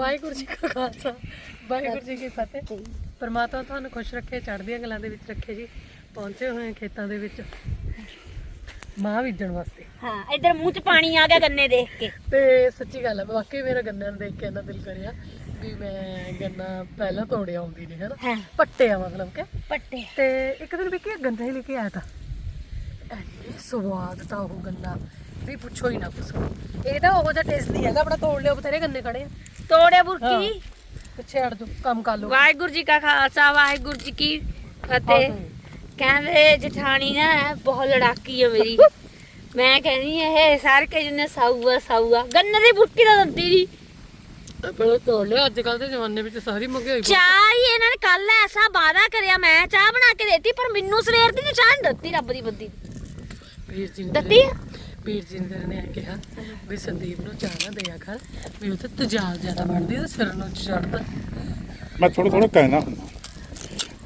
ਵਾਹਿਗੁਰੂ ਜੀ ਕਾ ਖਾਲਸਾ। ਵਾਹਿਗੁਰੂ ਜੀ ਕੀ ਫਤਿਹ। ਪਰਮਾਤਮਾ ਤੁਹਾਨੂੰ ਖੁਸ਼ ਰੱਖੇ ਚੜ੍ਹਦੀਆਂ ਗੱਲਾਂ ਦੇ ਵਿੱਚ ਰੱਖੇ ਜੀ। ਪਹੁੰਚੇ ਹੋਏ ਹਾਂ ਖੇਤਾਂ ਦੇ ਵਿੱਚ। ਮਾਂ ਬੀਜਣ ਵਾਸਤੇ। ਹਾਂ ਇੱਧਰ ਮੂੰਹ 'ਚ ਪਾਣੀ ਆ ਗਿਆ ਗੰਨੇ ਦੇਖ ਕੇ। ਤੇ ਸੱਚੀ ਗੱਲ ਹੈ ਵਾਕਈ ਮੇਰਾ ਗੰਨਿਆਂ ਨੂੰ ਦੇਖ ਕੇ ਇੰਨਾ ਦਿਲ ਕਰਿਆ ਵੀ ਮੈਂ ਗੰਨਾ ਪਹਿਲਾਂ ਤੋੜਿਆ ਆਉਂਦੀ ਨਹੀਂ ਹਨਾ? ਹਾਂ। ਪੱਟਿਆ ਮਤਲਬ ਕਿ। ਪੱਟੇ ਤੇ ਇੱਕ ਦਿਨ ਵਿੱਕੀ ਗੰਨਾ ਹੀ ਲੈ ਕੇ ਆਇਆ ਤਾਂ। ਐਨੇ ਸਵਾਦ ਤਾਂ ਉਹ ਗੰਨਾ। ਵੀ ਪੁੱਛੋ ਹੀ ਨਾ ਕੁਛ। ਇਹਦਾ ਉਹੋ ਜਿਹਾ ਟੇਸਟ ਨਹੀਂ ਹੈਗਾ ਆਪਣਾ ਤੋੜ ਲਿਓ ਬਥੇਰੇ ਗੰਨੇ ਖੜੇ ਆ। ਤੋੜੇ ਬੁਰਕੀ? ਪਿੱਛੇ ਹਟ ਜਾਓ ਕੰਮ ਕਰ ਲਓ। ਵਾਹਿਗੁਰੂ ਜੀ ਕਾ ਖਾਲਸਾ ਵਾਹਿਗੁਰੂ ਜੀ ਕੀ ਫਤਿਹ। ਕਹਿੰਦੇ ਜਠਾਣੀ ਨਾ ਬਹੁਤ ਲੜਾਕੀ ਹੈ ਮੇਰੀ। ਮੈਂ ਕਹਿੰਦੀ ਇਹ ਸਾਰੇ ਕਹੀ ਜਨੇ ਸਾਊਆ ਸਾਊਆ ਗੰਨੇ ਦੀ ਬੁਰਕੀ ਦਾ ਦੰਦੀ ਨਹੀਂ ਪਹਿਲਾਂ ਤੋੜ ਲਿਆ ਅੱਜ ਕੱਲ ਦੇ ਜ਼ਮਾਨੇ ਵਿੱਚ ਸਾਰੀ ਮਹਿੰਗਾਈ ਚਾਹ ਹੀ ਇਹਨਾਂ ਨੇ ਕੱਲ ਐਸਾ ਵਾਦਾ ਕਰਿਆ ਮੈਂ ਚਾਹ ਬਣਾ ਕੇ ਦੇਤੀ ਪਰ ਮੈਨੂੰ ਸਵੇਰ ਦੀ ਚਾਹ ਨੀ ਦਿੱਤੀ ਰੱਬ ਦੀ ਬੰਦੀ। ਵੀਰ ਜੀ ਨੇ ਦਿੱਤੀ। ਜੀ ਨੇ ਕਿਹਾ ਵੀ ਸੰਦੀਪ ਨੂੰ ਚਾਹ ਨਾ ਦਿਆ ਕਰ ਵੀ ਉਹ ਤੇ ਤਜਾਲ ਜ਼ਿਆਦਾ ਬਣਦੀ ਤੇ ਸਿਰ ਨੂੰ ਚੜਦਾ ਮੈਂ ਥੋੜਾ ਥੋੜਾ ਕਹਿਣਾ ਹੁੰਦਾ।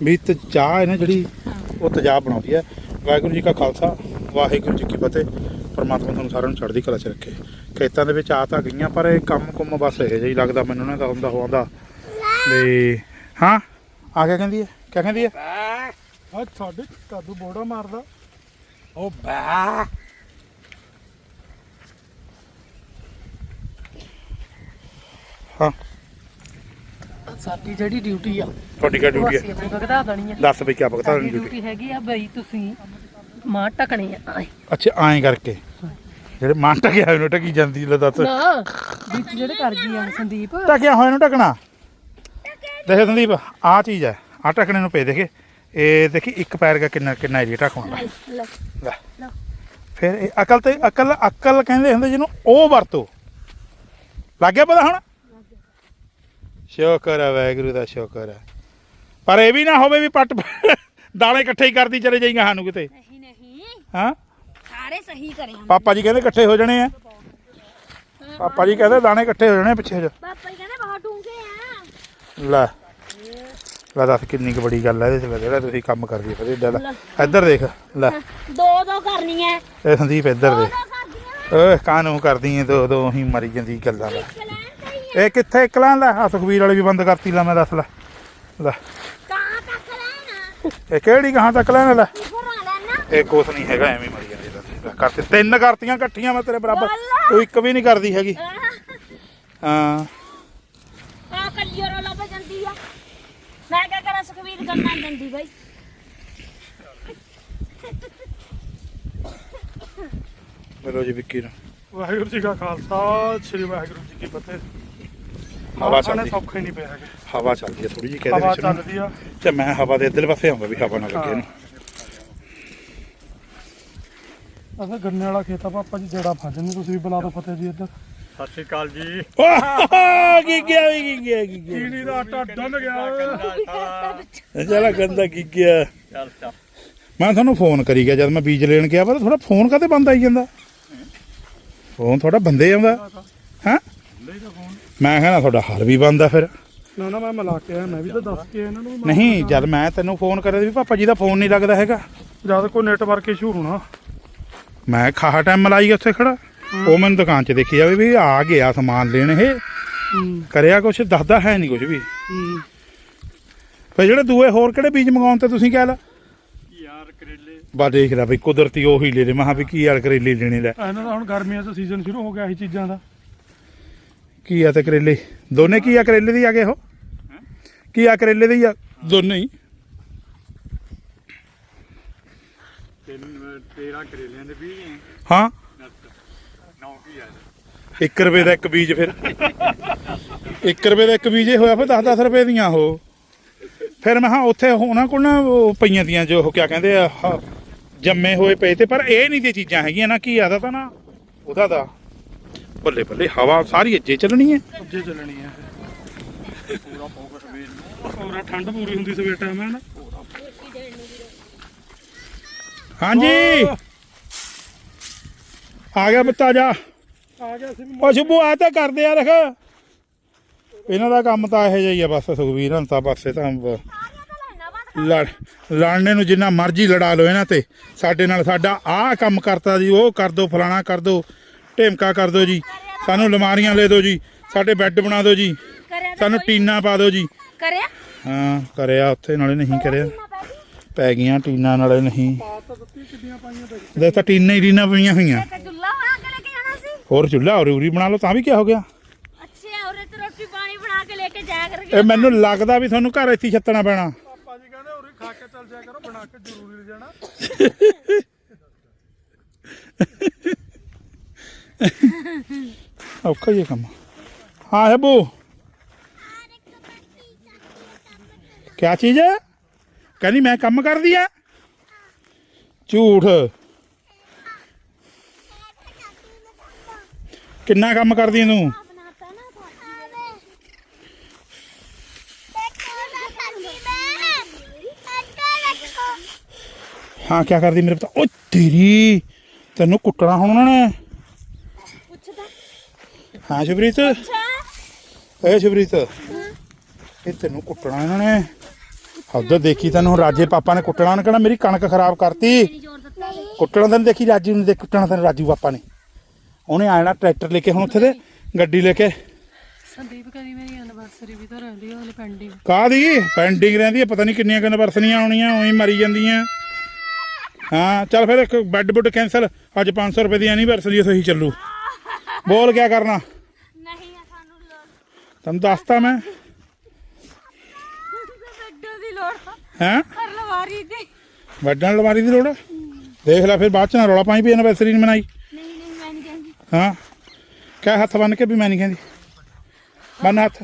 ਵੀ ਤੇ ਚਾਹ ਹੈ ਨਾ ਜਿਹੜੀ ਉਹ ਤੇਜ਼ਾਬ ਬਣਾਉਂਦੀ ਹੈ ਵਾਹਿਗੁਰੂ ਜੀ ਕਾ ਖਾਲਸਾ ਵਾਹਿਗੁਰੂ ਜੀ ਕੀ ਫਤਿਹ। ਪਰਮਾਤਮਾ ਤੁਹਾਨੂੰ ਸਾਰਿਆਂ ਨੂੰ ਚੜ੍ਹਦੀ ਕਲਾ 'ਚ ਰੱਖੇ। ਖੇਤਾਂ ਦੇ ਵਿੱਚ ਆ ਤਾਂ ਗਈਆਂ ਪਰ ਇਹ ਕੰਮ ਕੁੰਮ ਬਸ ਇਹ ਜਿਹਾ ਹੀ ਲੱਗਦਾ ਮੈਨੂੰ ਨਾ ਤਾਂ ਹੁੰਦਾ ਹੋਉਂਦਾ ਵੀ ਹਾਂ ਆ ਗਿਆ ਕਹਿੰਦੀ ਹੈ ਕਿਆ ਕਹਿੰਦੀ ਹੈ ਆ ਸਾਡੇ ਕਾਦੂ ਬੋੜਾ ਮਾਰਦਾ। ਉਹ ਬਾ। ਹਾਂ। ਸਾਡੀ ਜਿਹੜੀ ਡਿਊਟੀ ਆ ਤੁਹਾਡੀ ਕਿਆ ਉਹ ਡਿਊਟੀ ਅਸੀਂ ਹੈ ਆਪਣੀ ਭਗਤਾ ਦੇਣੀ ਆ। ਦੱਸ ਵੀ ਕਿਆ ਭਗਤਾ ਸਾਡੀ ਦੀ ਡਿਊਟੀ ਡਿਊਟੀ ਹੈਗੀ ਆ ਬਈ ਤੁਸੀਂ ਮਾਂ ਟਕਣੀ ਆ। ਆਏ। ਅੱਛਾ ਐਂ ਕਰਕੇ। ਜਿਹੜੇ ਮਨ ਟਕਿਆ ਹੋਇਆ ਨੂੰ ਟਕੀ ਜਾਂਦੀ ਲੈ ਦੱਸ। ਨਾ ਵਿੱਚ ਜਿਹੜੇ ਕਰ ਗਈ ਆ ਸੰਦੀਪ। ਟਕਿਆ ਹੋਇਆ ਨੂੰ ਟਕਣਾ ਦੇਖ ਸੰਦੀਪ ਆ ਚੀਜ਼ ਹੈ ਆ ਟਕਣੇ ਨੂੰ ਪਏ ਦੇਖੇ। ਇਹ ਦੇਖੀ ਇੱਕ ਪੈਰ ਦਾ ਕਿੰਨਾ ਕਿੰਨਾ ਏਰੀਆ ਟਕਣਾ ਲੈ। ਲੈ। ਫਿਰ ਇਹ ਅਕਲ ਤੇ ਅਕਲ ਅਕਲ ਕਹਿੰਦੇ ਹੁੰਦੇ ਜਿਹਨੂੰ ਉਹ ਵਰਤੋ। ਲੱਗ ਗਿਆ ਪਤਾ ਹੁਣ? ਸ਼ੁਕਰ ਹੈ ਵਾਹਿਗੁਰੂ ਦਾ ਸ਼ੁਕਰ ਹੈ ਪਰ ਇਹ ਵੀ ਨਾ ਹੋਵੇ ਵੀ ਪੱਟ ਦਾਣੇ ਇਕੱਠੇ ਹੀ ਕਰਦੀ ਚਲੇ ਜਾਈਆਂ ਸਾਨੂੰ ਕਿਤੇ। ਨਹੀਂ ਨਹੀਂ। ਹਾਂ? ਸਾਰੇ ਸਹੀ ਕਰਿਆ ਪਾਪਾ ਜੀ ਕਹਿੰਦੇ ਇਕੱਠੇ ਹੋ ਜਾਣੇ ਆ। ਪਾਪਾ ਜੀ ਕਹਿੰਦੇ ਦਾਣੇ ਇਕੱਠੇ ਹੋ ਜਾਣੇ ਆ ਪਿੱਛੇ ਜੋ ਪਾਪਾ ਜੀ ਕਹਿੰਦੇ ਬਹੁਤ ਡੂੰਘੇ ਆ। ਲੈ ਲੈ ਦੱਸ ਕਿੰਨੀ ਕੁ ਬੜੀ ਗੱਲ ਹੈ ਇਹਦੇ ਚ ਲੈ ਜਿਹੜਾ ਤੁਸੀਂ ਕੰਮ ਕਰਦੀ ਫਿਰ ਇੱਧਰ ਲੈ। ਇੱਧਰ ਦੇਖ ਲੈ। ਦੋ ਦੋ ਕਰਨੀਆਂ। ਇਹ ਸੰਦੀਪ ਇੱਧਰ ਦੋ ਦੇਖ ਦੋ ਓਏ ਕਾਨੂੰ ਕਰਦੀ ਐ ਦੋ ਦੋ ਹੀ ਮਰੀ ਜਾਂਦੀ ਗੱਲਾਂ। ਦਾ ਹੀ। ਇਹ ਕਿੱਥੇ ਇਕਲਾਂ ਲੈ ਆ ਸੁਖਵੀਰ ਵਾਲੇ ਵੀ ਬੰਦ ਕਰਤੀ ਲੈ ਮੈਂ ਦੱਸ ਲੈ। ਲੈ। ਕਾਂ ਤੱਕ ਲੈਣਾ। ਇਹ ਕਿਹੜੀ ਕਹਾਂ ਤੱਕ ਲੈਣ? ਲੈ। ਇਹ ਕੁਛ ਨਹੀਂ ਹੈਗਾ ਐਵੇਂ ਮਰੀ ਜਾਂਦੀ ਕਰਤੇ ਤਿੰਨ ਕਰਤੀਆਂ ਇਕੱਠੀਆਂ ਮੈਂ ਤੇਰੇ ਬਰਾਬਰ। ਤੂੰ ਇੱਕ ਵੀ ਨਹੀਂ ਕਰਦੀ ਹੈਗੀ। ਹਾਂ। ਆ ਕੱਲੀ ਰੋਲਾ ਲੱਭ ਜਾਂਦੀ ਆ। ਮੈਂ ਕਿਆ ਕਰਾਂ ਸੁਖਵੀਰ ਗੰਨਾ ਦਿੰਦੀ ਬਾਈ। ਮਿਲੋ ਜੀ ਵਿੱਕੀ ਨੂੰ। ਵਾਹਿਗੁਰੂ ਜੀ ਕਾ ਖਾਲਸਾ ਸ੍ਰੀ ਵਾਹਿਗੁਰੂ ਜੀ ਕੀ ਫਤਿਹ। ਹਵਾ ਚੱਲਦੀ। ਸੌਖੇ ਨਹੀਂ ਪਿਆ ਹੈਗੇ। ਹਵਾ ਚੱਲਦੀ ਹੈ ਥੋੜੀ ਜਿਹੀ ਕਹਿੰਦੇ ਹਵਾ। ਚੱਲਦੀ ਆ। ਤੇ ਮੈਂ ਹਵਾ ਦੇ ਇੱਧਰਲੇ ਪਾਸੇ ਆਉਂਦਾ ਵੀ ਹਵਾ ਨਾ ਲੱਗੇ ਇਹਨੂੰ। ਅਸਾਂ ਗੰਨੇ ਵਾਲਾ ਖੇਤ ਆ ਪਾਪਾ ਜੀ ਜਿਹੜਾ ਫਸ ਜਾਂਦੇ ਤੁਸੀਂ ਵੀ ਬੁਲਾ ਦਿਓ ਫਤਿਹ ਜੀ ਇੱਧਰ। ਸਤਿ ਸ਼੍ਰੀ ਅਕਾਲ ਜੀ। ਕੀ ਗਿਆ ਵੀ ਕੀ ਗਿਆ ਕੀ ਗਿਆ ਕੀੜੀ ਦਾ ਆਟਾ ਡੰਨ ਗਿਆ। ਚਲਾ ਗੰਦਾ ਕੀ ਗਿਆ ਚੱਲ ਚੱਲ। ਮੈਂ ਤੁਹਾਨੂੰ ਫੋਨ ਕਰੀ ਗਿਆ ਜਦ ਮੈਂ ਬੀਜ ਲੈਣ ਗਿਆ ਪਰ ਥੋੜਾ ਫੋਨ ਕਾਤੇ ਬੰਦ ਆਈ ਜਾਂਦਾ? ਫੋਨ ਤੁਹਾਡਾ ਬੰਦੇ ਆਉਂਦਾ। ਹਾਂ? ਮੈਂ ਕਹਿੰਦਾ ਤੁਹਾਡਾ ਹਰ ਵੀ ਬੰਦ ਆ ਫਿਰ। ਨਾ ਨਾ ਮੈਂ ਮਿਲਾ ਕੇ ਆਇਆ ਮੈਂ ਵੀ ਤਾਂ ਦੱਸ ਕੇ ਆਇਆ ਇਹਨਾਂ ਨੂੰ ਨਹੀਂ ਜਦ ਮੈਂ ਤੈਨੂੰ ਫੋਨ ਕਰਿਆ ਵੀ ਪਾਪਾ ਜੀ ਦਾ ਫੋਨ ਨਹੀਂ ਲੱਗਦਾ ਹੈਗਾ। ਜਦ ਕੋਈ ਨੈਟਵਰਕ ਇਸ਼ੂ ਹੋਣਾ। ਮੈਂ ਖਾਹਾ ਟਾਈਮ ਮਲਾਈ ਉੱਥੇ ਖੜਾ। ਉਹ ਮੈਨੂੰ ਦੁਕਾਨ 'ਚ ਦੇਖੀ ਜਾਵੇ ਵੀ ਆ ਗਿਆ ਸਮਾਨ ਲੈਣ ਇਹ। ਹੂੰ। ਕਰਿਆ ਕੁਛ ਦੱਸਦਾ ਹੈ ਨਹੀਂ ਕੁਛ ਵੀ। ਫਿਰ ਜਿਹੜੇ ਦੂਏ ਹੋਰ ਕਿਹੜੇ ਬੀਜ ਮੰਗਾਉਣ ਤੇ ਤੁਸੀਂ ਕਹਿ ਲਾ? ਯਾਰ ਕਰੇਲੇ। ਬਾ ਦੇਖ ਲੈ ਵੀ ਕੁਦਰਤੀ ਉਹੀ ਲੈ ਲੈ ਮਹਾ ਵੀ ਕੀ ਯਾਰ ਕਰੇਲੇ ਲੈਣੇ ਲੈ। ਇਹਨਾਂ ਦਾ ਹੁਣ ਗਰਮੀਆਂ ਦਾ ਸੀਜ਼ਨ ਸ਼ੁਰੂ ਹੋ ਗਿਆ ਇਹ ਚੀਜ਼ਾਂ ਦਾ। ਕੀ ਆ ਤੇ ਕਰੇਲੇ? ਦੋਨੇ ਕੀ ਆ ਕਰੇਲੇ ਦੀ ਆ ਗਏ ਉਹ? ਕੀ ਆ ਕਰੇਲੇ ਦੇ ਹੀ ਆ? ਦੋਨੇ ਹੀ? 13 ਕਰੇਲਿਆਂ ਦੇ ਬੀਜ ਹੈ ਹਾਂ। ਨੌ ਕੀ ਆ 1 ਰੁਪਏ ਦਾ ਇੱਕ ਬੀਜ ਫਿਰ। 1 ਰੁਪਏ ਦਾ ਇੱਕ ਬੀਜ ਇਹ ਹੋਇਆ ਫਿਰ 10-10 ਰੁਪਏ ਦੀਆਂ ਉਹ। ਫਿਰ ਮੈਂ ਹਾਂ ਉੱਥੇ ਉਹਨਾਂ ਕੋਲ ਨਾ ਉਹ ਪਈਆਂ ਦੀਆਂ ਜੋ ਉਹ ਕਿਆ ਕਹਿੰਦੇ ਆ ਜੰਮੇ ਹੋਏ ਪਏ ਤੇ ਪਰ ਇਹ ਨਹੀਂ ਤੇ ਚੀਜ਼ਾਂ ਹੈਗੀਆਂ ਨਾ ਕੀ ਆਦਾ ਤਾਂ ਨਾ ਉਹਦਾ ਦਾ। ਬੱਲੇ ਬੱਲੇ ਹਵਾ ਸਾਰੀ ਅੱਜੇ ਚੱਲਣੀ ਹੈ। ਅੱਜੇ ਚੱਲਣੀ ਹੈ। ਪੂਰਾ ਫੋਕਸ ਵੇਚ ਪੂਰਾ ਠੰਡ ਪੂਰੀ ਹੁੰਦੀ ਸਵੇਰ ਟਾਈਮ ਹੈ ਨਾ। ਹਾਂਜੀ। ਆ ਗਿਆ ਬੱਤਾ ਜਾ। ਆ ਗਿਆ ਸੀ। ਉਹ ਸ਼ੁਭੂ ਆ ਤਾਂ ਕਰਦੇ ਆ ਰਖ। ਇਹਨਾਂ ਦਾ ਕੰਮ ਤਾਂ ਇਹੋ ਜਿਹਾ ਹੀ ਆ ਬਸ ਸੁਖਵੀਰ ਹੰਤਾ ਪਾਸੇ ਤਾਂ ਲੜ ਲੜਨੇ ਨੂੰ ਜਿੰਨਾ ਮਰਜ਼ੀ ਲੜਾ ਲਓ ਇਹਨਾਂ ਤੇ। ਸਾਡੇ ਨਾਲ ਸਾਡਾ ਆਹ ਕੰਮ ਕਰਤਾ ਜੀ ਉਹ ਕਰ ਦੋ ਫਲਾਣਾ ਕਰ ਦੋ। ਢੇਮਕਾ ਕਰ ਦੋ ਜੀ। ਸਾਨੂੰ ਲਮਾਰੀਆਂ ਲੈ ਦਿਓ ਜੀ। ਸਾਡੇ ਬੈੱਡ ਬਣਾ ਦਿਓ ਜੀ। ਸਾਨੂੰ ਟੀਨਾ ਪਾ ਦਿਓ ਜੀ। ਕਰਿਆ? ਹਾਂ ਕਰਿਆ ਉੱਥੇ ਨਾਲੇ ਨਹੀਂ ਕਰਿਆ। ਪੈ ਗਈਆਂ ਟੀਨਾ ਨਾਲੇ ਨਹੀਂ। ਦੇ ਤਾਂ ਟੀਨਾ ਹੀ ਟੀਨਾ ਪਈਆਂ ਹੋਈਆਂ। ਤੇ ਚੁੱਲਾ ਬਣਾ ਕੇ ਲੈ ਕੇ ਜਾਣਾ ਸੀ? ਹੋਰ ਚੁੱਲ੍ਹਾ ਹੋਰ ਉਰੀ ਬਣਾ ਲਓ ਤਾਂ ਵੀ ਕੀ ਹੋ ਗਿਆ? ਅੱਛਾ ਉਰੇ ਤੇ ਰੋਟੀ ਪਾਣੀ ਬਣਾ ਕੇ ਲੈ ਕੇ ਜਾਇਆ ਕਰਗੇ। ਇਹ ਮੈਨੂੰ ਲੱਗਦਾ ਵੀ ਤੁਹਾਨੂੰ ਘਰ ਇੱਥੇ ਛੱਤਣਾ ਪੈਣਾ। ਪਾਪਾ ਜੀ ਕਹਿੰਦੇ ਉਰੇ ਖਾ ਕੇ ਚੱਲ ਜਾਇਆ ਕਰੋ ਬਣਾ ਕੇ ਜ਼ਰੂਰੀ ਲੈ ਜਾਣਾ। ਔਖਾ ਹੀ ਹੈ ਕੰਮ ਹਾਂ ਹੈ ਬੂ ਕਿਆ ਚੀਜ਼ ਹੈ? ਕਹਿੰਦੀ ਮੈਂ ਕੰਮ ਕਰਦੀ ਆ। ਝੂਠ। ਕਿੰਨਾ ਕੰਮ ਕਰਦੀ ਤੂੰ? ਹਾਂ, ਕਿਆ ਕਰਦੀ ਮੇਰੇ ਪਤਾ? ਉਹ ਤੇਰੀ, ਤੈਨੂੰ ਕੁੱਟਣਾ ਹੁਣ ਉਹਨਾਂ ਨੇ। ਹਾਂ ਸ਼ੁਭਰੀਤ। ਅੱਛਾ। ਏ ਸ਼ੁਭਰੀਤ। ਇਹ ਤੈਨੂੰ ਕੁੱਟਣਾ ਇਹਨਾਂ ਨੇ। ਹੱਦ ਦੇਖੀ ਤੈਨੂੰ ਰਾਜੇ ਪਾਪਾ ਨੇ ਕੁੱਟਣਾ ਉਹਨੇ ਕਹਿਣਾ ਮੇਰੀ ਕਣਕ ਖਰਾਬ ਕਰਤੀ। ਕੁੱਟਣਾ ਤੈਨੂੰ ਦੇਖੀ ਰਾਜੂ ਨੂੰ ਦੇਖ ਕੁੱਟਣਾ ਤੈਨੂੰ ਰਾਜੂ ਪਾਪਾ ਨੇ। ਉਹਨੇ ਆਣਾ ਟਰੈਕਟਰ ਲੈ ਕੇ ਹੁਣ ਉੱਥੇ ਦੇ ਗੱਡੀ ਲੈ ਕੇ। ਸੰਦੀਪ ਕਰੀ ਮੇਰੀ ਐਨਵਰਸਰੀ ਵੀ ਤਾਂ ਰਹਿੰਦੀ ਆ ਹਲੇ ਪੈਂਡਿੰਗ ਕਾਹਦੀ? ਪੈਂਡਿੰਗ ਰਹਿੰਦੀ ਹੈ ਪਤਾ ਨਹੀਂ ਕਿੰਨੀਆਂ ਕਿੰਨੇ ਵਰਸਨੀਆਂ ਆਉਣੀਆਂ ਉਹੀ ਮਰੀ ਜਾਂਦੀਆਂ। ਹਾਂ ਚੱਲ ਫਿਰ ਇੱਕ ਬੈੱਡ ਬੁੱਡ ਕੈਂਸਲ ਅੱਜ 500 ਰੁਪਏ ਦੀ ਐਨੀਵਰਸਰੀ ਸਹੀ ਚੱਲੂ। ਬੋਲ ਕਿਆ ਕਰਨਾ? ਨਹੀਂ ਆ ਸਾਨੂੰ ਲੋੜ। ਤੈਨੂੰ ਦੱਸਤਾ ਮੈਂ। ਬੈੱਡਾਂ ਦੀ ਲੋੜ। ਹੈਂ? ਪਰ ਲਵਾਰੀ ਦੀ। ਵੱਡਣ ਅਲਮਾਰੀ ਦੀ ਲੋੜ? ਦੇਖ ਲੈ ਫਿਰ ਬਾਅਦ ਚ ਨਾ ਰੌਲਾ ਪਾਈ ਵੀ ਐਨੀਵਰਸਰੀ ਨਹੀਂ ਮਨਾਈ। ਨਹੀਂ ਨਹੀਂ ਮੈਂ ਨਹੀਂ ਕਹਿੰਦੀ। ਹਾਂ? ਕਹਿ ਹੱਥ ਬੰਨ ਕੇ ਵੀ ਮੈਂ ਨਹੀਂ ਕਹਿੰਦੀ। ਬੰਨ ਹੱਥ।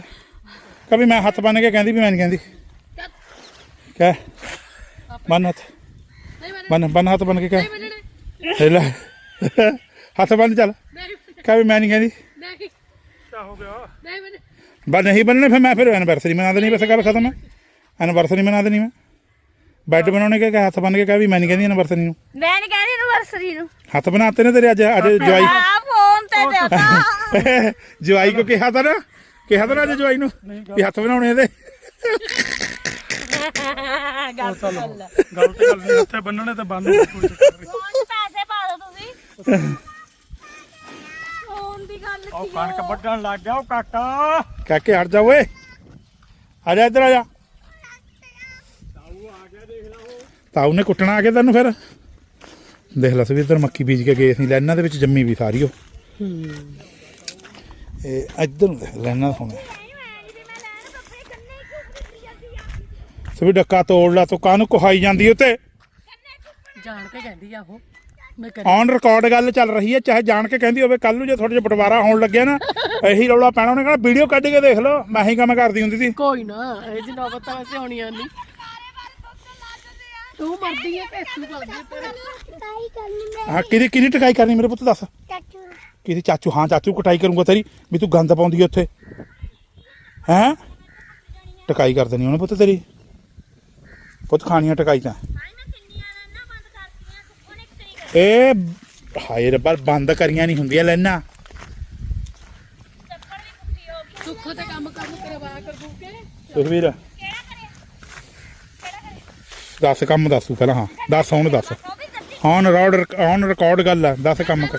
ਕभी ਮੈਂ ਹੱਥ ਬੰਨ ਕੇ ਕਹਿੰਦੀ ਵੀ ਮੈਂ ਨਹੀਂ ਕਹਿੰਦੀ। ਕਹਿ। ਬੰਨ ਹੱਥ। ਬੰਨ ਬੰਨ ਹੱਥ ਬੰਨ ਕੇ ਕਹਿ। ਲੈ। ਹੱਥ ਬੰਨ ਚੱਲ। ਕਹਿ ਵੀ ਮੈਂ ਨਹੀਂ ਕਹਿੰਦੀ। ਨਹੀਂ ਕੀ ਹੋ ਗਿਆ? ਨਹੀਂ ਮੈਨੂੰ ਬਸ ਨਹੀਂ ਬੰਨਣੇ ਫਿਰ ਮੈਂ ਫਿਰ ਐਨਵਰਸਰੀ ਮਨਾ ਦੇਣੀ ਬਸ ਗੱਲ ਖਤਮ ਹੈ। ਐਨਵਰਸਰੀ ਮਨਾ ਦੇਣੀ ਮੈਂ। ਬੈੱਡ ਬਣਾਉਣੇ ਕੇ ਹੱਥ ਬੰਨ ਕੇ ਕਹਿ ਵੀ ਮੈਂ ਨਹੀਂ ਕਹਿੰਦੀ ਐਨਵਰਸਰੀ ਨੂੰ? ਮੈਂ ਨਹੀਂ ਕਹਿੰਦੀ ਐਨਵਰਸਰੀ ਨੂੰ। ਹੱਥ ਬਣਾਤੇ ਨੇ ਤੇਰੇ ਅੱਜ ਅੱਜ ਜਵਾਈ। ਆ ਫੋਨ ਤੇ ਦੇਤਾ। ਜਵਾਈ ਕੋ ਕਿਹਾ ਤਾਂ ਨਾ? ਕਿਹਾ ਤਾਂ ਨਾ ਅੱਜ ਜਵਾਈ ਨੂੰ ਵੀ ਹੱਥ ਬਣਾਉਣੇ ਇਹਦੇ। ਗੱਲ ਗਲਤ ਗੱਲ ਨਹੀਂ ਉੱਥੇ ਬੰਨਣੇ ਤੇ ਬੰਨ ਕੋਈ ਚੱਕਰ ਨਹੀਂ। ਪੈਸੇ ਪਾ ਤੁਸੀਂ। ਦੀ ਗੱਲ ਉਹ ਕੀ ਕਣਕ ਵੱਢਣ ਲੱਗ ਗਿਆ ਉਹ ਕਾਕਾ ਕਾਕੇ ਹਟ ਜਾ ਓਏ। ਆ ਜਾ ਇੱਧਰ ਆ ਜਾ। ਤਾਊ ਨੇ ਕੁੱਟਣਾ ਆ ਕੇ ਤੈਨੂੰ ਫਿਰ। ਦੇਖ ਲੈ ਸਵੀ ਇੱਧਰ ਮੱਕੀ ਬੀਜ ਕੇ ਗਏ ਸੀ ਲੈਣਾ ਦੇ ਵਿੱਚ ਜੰਮੀ ਵੀ ਸਾਰੀ ਉਹ। ਇਹ ਇੱਧਰ ਨੂੰ ਦੇਖ ਲੈਣਾ ਹੁਣ। ਸਵੀ ਡੱਕਾ ਤੋੜ ਲਾ ਤੂੰ ਕਾਹਨੂੰ ਕੁਹਾਈ ਜਾਂਦੀ ਉਤੇ? ਜਾਣ ਕੇ ਕਹਿੰਦੀ ਆ ਉਹ। ਔਨ ਰਿਕਾਰਡ ਗੱਲ ਚੱਲ ਰਹੀ ਹੈ ਚਾਹੇ ਜਾਣ ਕੇ ਕਹਿੰਦੀ ਹੋਵੇ ਕੱਲ ਨੂੰ ਜੇ ਤੁਹਾਡੇ ਚ ਬਟਵਾਰਾ ਹੋਣ ਲੱਗਿਆ ਨਾ ਇਹੀ ਰੌਲਾ ਪੈਣਾ ਉਹਨੇ ਕਹਿਣਾ ਵੀਡੀਓ ਕੱਢ ਕੇ ਦੇਖ ਲਓ ਮੈਂ ਹੀ ਕੰਮ ਕਰਦੀ ਹੁੰਦੀ ਸੀ। ਕੋਈ ਨਾ ਇਹ ਜੀ ਨੌਬਤ ਤਾਂ ਵੈਸੇ ਹੋਣੀ ਆ ਨਹੀਂ। ਤੂੰ ਮਰਦੀ ਹੈ ਪੈਸੂ ਕਰਦੀ ਹੈ ਤੇਰੇ? ਹਾਂ ਕਿਹਦੀ ਕਿਹਦੀ ਟਕਾਈ ਕਰਨੀ ਮੇਰੇ ਪੁੱਤ ਦੱਸ। ਕਿਹਦੀ ਚਾਚੂ? ਹਾਂ ਚਾਚੂ ਕਟਾਈ ਕਰੂੰਗਾ ਤੇਰੀ ਵੀ ਤੂੰ ਗੰਦ ਪਾਉਂਦੀ ਹੈ ਉੱਥੇ। ਹੈਂ? ਟਕਾਈ ਕਰ ਦੇਣੀ ਉਹਨੇ ਪੁੱਤ ਤੇਰੀ। ਪੁੱਤ ਖਾਣੀਆਂ ਟਕਾਈ ਤਾਂ। ਇਹ ਹਾਏ ਰੱਬਾ ਬੰਦ ਕਰੀਆਂ ਨਹੀਂ ਹੁੰਦੀਆਂ ਲੈਣਾ ਸੁੱਖੋ ਤੇ ਕੰਮ ਕੰਮ ਕਰਵਾ ਕਰ ਦੂਗੇ ਸੁਖਵੀਰ। ਦੱਸ ਕੰਮ ਦੱਸ ਤੂੰ ਪਹਿਲਾਂ ਹਾਂ। ਦੱਸ ਹੁਣ ਦੱਸ। ਔਨ ਰਿਕਾਰਡ ਔਨ ਰਿਕਾਰਡ ਗੱਲ ਆ ਦੱਸ ਕੰਮ ਕਰ।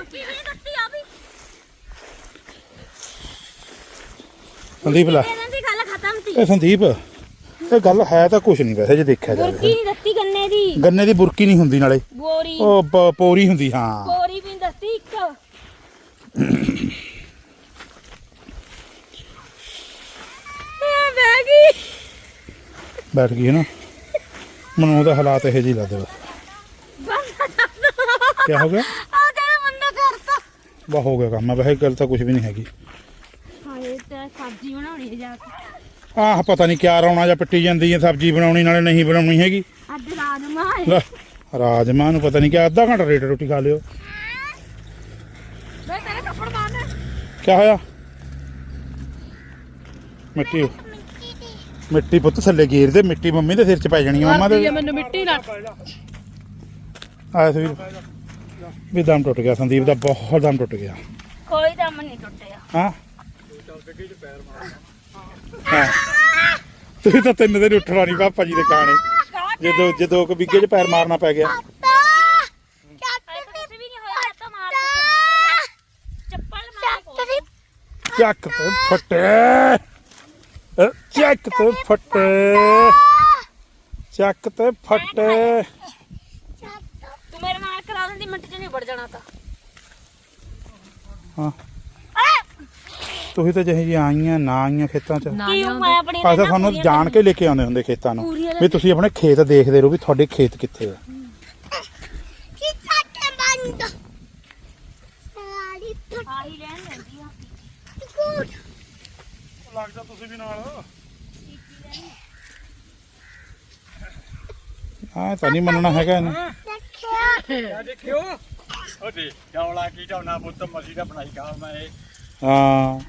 ਸੰਦੀਪ ਲੈ। ਇਹਨਾਂ ਦੀ ਗੱਲ ਖਤਮ ਸੀ। ਇਹ ਸੰਦੀਪ ਇਹ ਗੱਲ ਹੈ ਤਾਂ ਕੁਝ ਨਹੀਂ ਵੈਸੇ ਜੇ ਦੇਖਿਆ ਜਾਵੇ ਗੰਨੇ ਦੀ ਬੁਰਕੀ ਨਹੀਂ ਹੁੰਦੀ ਨਾਲੇ। ਬੋਰੀ ਉਹ ਪ- ਪੋਰੀ ਹੁੰਦੀ ਹਾਂ। ਬੋਰੀ ਵੀ ਦੱਸੀ ਇੱਕ। ਮੈਂ ਬਹਿ ਗਈ। ਬੈਠ ਗਈ ਹੈ ਨਾ। ਮੈਨੂੰ ਉਹਦਾ ਹਾਲਾਤ ਇਹੋ ਜਿਹੇ ਲੱਗਦੇ ਬਸ। ਕੀ ਹੋ ਗਿਆ? ਆ ਕਹਿੰਦਾ ਬੰਦਾ ਕਰਤਾ ਬਾ ਹੋ ਗਿਆ ਕੰਮ। ਵੈਸੇ ਗੱਲ ਤਾਂ ਕੁਝ ਵੀ ਨਹੀਂ ਹੈਗੀ। ਹਾਏ ਤੇ ਸਬਜ਼ੀ ਬਣਾਉਣੀ ਹੈ ਜਾ ਕੇ। ਆਹ ਪਤਾ ਨਹੀਂ ਕਿਆ ਰੌਣਾ ਜਾਂ ਪਿੱਟੀ ਜਾਂਦੀ ਹੈ ਸਬਜ਼ੀ ਬਣਾਉਣੀ ਨਾਲੇ ਨਹੀਂ ਬਣਾਉਣੀ ਹੈਗੀ। ਅੱਜ ਰਾਜਮਾ ਹੈ। ਲੈ ਰਾਜਮਾਂ ਨੂੰ ਪਤਾ ਨਹੀਂ ਕਿਆ ਅੱਧਾ ਘੰਟਾ ਰੇਟ ਰੋਟੀ ਖਾ ਲਿਓ। ਮੈਂ ਤੇਰੇ ਕੱਪੜ ਮਾਰਨੇ ਕਿਆ ਹੋਇਆ? ਮਿੱਟੀ ਮਿੱਟੀ ਪੁੱਤ ਥੱਲੇ ਗੇਰ ਦੇ ਮਿੱਟੀ ਮੰਮੀ ਦੇ ਸਿਰ 'ਚ ਪੈ ਜਾਣੀ ਆ ਮੰਮਾ ਦੇ। ਆ ਮੈਨੂੰ ਮਿੱਟੀ ਨਾਲ। ਆਇਆ ਸੀ ਵੀ ਦਮ ਟੁੱਟ ਗਿਆ ਸੰਦੀਪ ਦਾ ਬਹੁਤ ਦਮ ਟੁੱਟ ਗਿਆ। ਕੋਈ ਦਮ ਨਹੀਂ ਟੁੱਟਿਆ। ਹਾਂ? ਹਾਂ। ਤੁਸੀਂ ਤਾਂ ਤਿੰਨ ਦਿਨ ਉੱਠਣਾ ਨਹੀਂ ਪਾਪਾ ਜੀ ਦੇ ਕਾਣੇ। ਜਦੋਂ ਜਦੋਂ ਕੋ ਬਿੱਗੇ 'ਚ ਪੈਰ ਮਾਰਨਾ ਪੈ ਗਿਆ। ਚੱਕ ਤੇ ਫੱਟੇ। ਚੱਕ ਤੇ ਫੱਟੇ। ਚੱਕ ਤੇ ਫੱਟੇ। ਤੂੰ ਮੇਰੇ ਨਾਲ ਕਰਾ ਦਿੰਦੀ ਮਿੰਟ ਚ ਨਹੀਂ ਵੜ ਜਾਣਾ ਤਾਂ। ਹਾਂ। ਤੁਸੀਂ ਤਾਂ ਜਿਹੇ ਜੀ ਆਈਆਂ ਨਾ ਆਈਆਂ ਖੇਤਾਂ 'ਚ। ਨਾ ਕੀ ਮੈਂ ਆਪਣੇ ਤੁਹਾਨੂੰ ਪੂਰੀਆਂ ਜਾਣ ਕੇ ਲੈ ਕੇ ਆਉਂਦੇ ਹੁੰਦੇ ਖੇਤਾਂ ਨੂੰ। ਪੂਰੀਆਂ ਵੀ ਤੁਸੀਂ ਆਪਣੇ ਖੇਤ ਦੇਖਦੇ ਰਹੋ ਵੀ ਤੁਹਾਡੇ ਖੇਤ ਕਿੱਥੇ ਆ। ਆਹੀ ਲੈਣ ਲੈਂਦੀ ਆ। ਲੱਗ ਜਾ ਤੁਸੀਂ ਵੀ ਨਾਲ। ਆ ਤਾਂ ਨਹੀਂ ਮੰਨਣਾ ਹੈਗਾ ਇਹਨੂੰ। ਆ ਦੇਖਿਓ। ਉਹ ਦੇ ਡੌਲਾ ਕੀ ਡੌਣਾ ਪੁੱਤ ਮਸੀ ਦਾ ਬਣਾਈ ਗਾ ਮੈਂ ਇਹ। ਹਾਂ।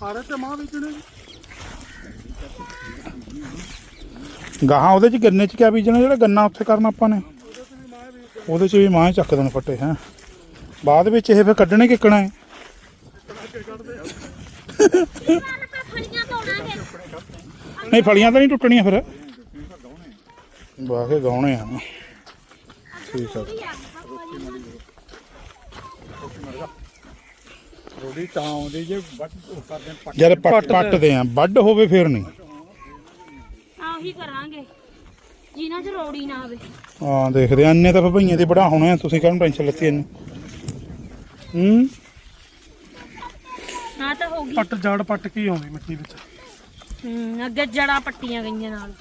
ਸਾਰੇ ਤੇ ਮਾਂ ਵੇਚਣੇ ਗਾਹਾਂ ਉਹਦੇ ਚ ਗੰਨੇ ਚ ਕਿਆ ਬੀਜਣਾ ਜਿਹੜਾ ਗੰਨਾ ਉੱਥੇ ਕਰਨਾ ਆਪਾਂ ਨੇ। ਉਹਦੇ ਚ ਵੀ ਮਾਂ ਹੀ ਚੱਕ ਦੇਣ ਫੱਟੇ ਹੈ। ਬਾਅਦ ਵਿੱਚ ਇਹ ਫਿਰ ਕੱਢਣੇ ਕਿੱਕਣਾ ਹੈ ਨਹੀਂ ਫਲੀਆਂ ਤਾਂ ਨਹੀਂ ਟੁੱਟਣੀਆਂ ਫਿਰ। ਵਾਹ ਕੇ ਗਾਉਣੇ ਆ। ਠੀਕ ਆ। ਰੋੜੀ ਤਾਂ ਆਉਂਦੀ ਜੇ ਵੱਟ ਕਰਦੇ ਪੱਟ ਜਦ ਪੱਟ ਪੱਟਦੇ ਆ ਵੱਡ ਹੋਵੇ ਫਿਰ ਨਹੀਂ। ਆਹੀ ਕਰਾਂਗੇ। ਜਿਨ੍ਹਾਂ ਚ ਰੋੜੀ ਨਾ ਆਵੇ। ਹਾਂ ਦੇਖਦੇ ਆ ਇੰਨੇ ਤਾਂ ਭਈਆਂ ਦੇ ਬੜਾ ਹੋਣੇ ਆ ਤੁਸੀਂ ਕਾਹਨੂੰ ਟੈਨਸ਼ਨ ਲੱਤੀ ਇਹਨੂੰ ਹੂੰ? ਨਾ ਤਾਂ ਹੋ ਗਈ। ਪੱਟ ਜੜ ਪੱਟ ਕੀ ਆਉਂਦੀ ਮਿੱਟੀ ਵਿੱਚ? ਹੂੰ ਅੱਗੇ ਜੜਾ ਪੱਟੀਆਂ ਗਈਆਂ ਨਾਲ।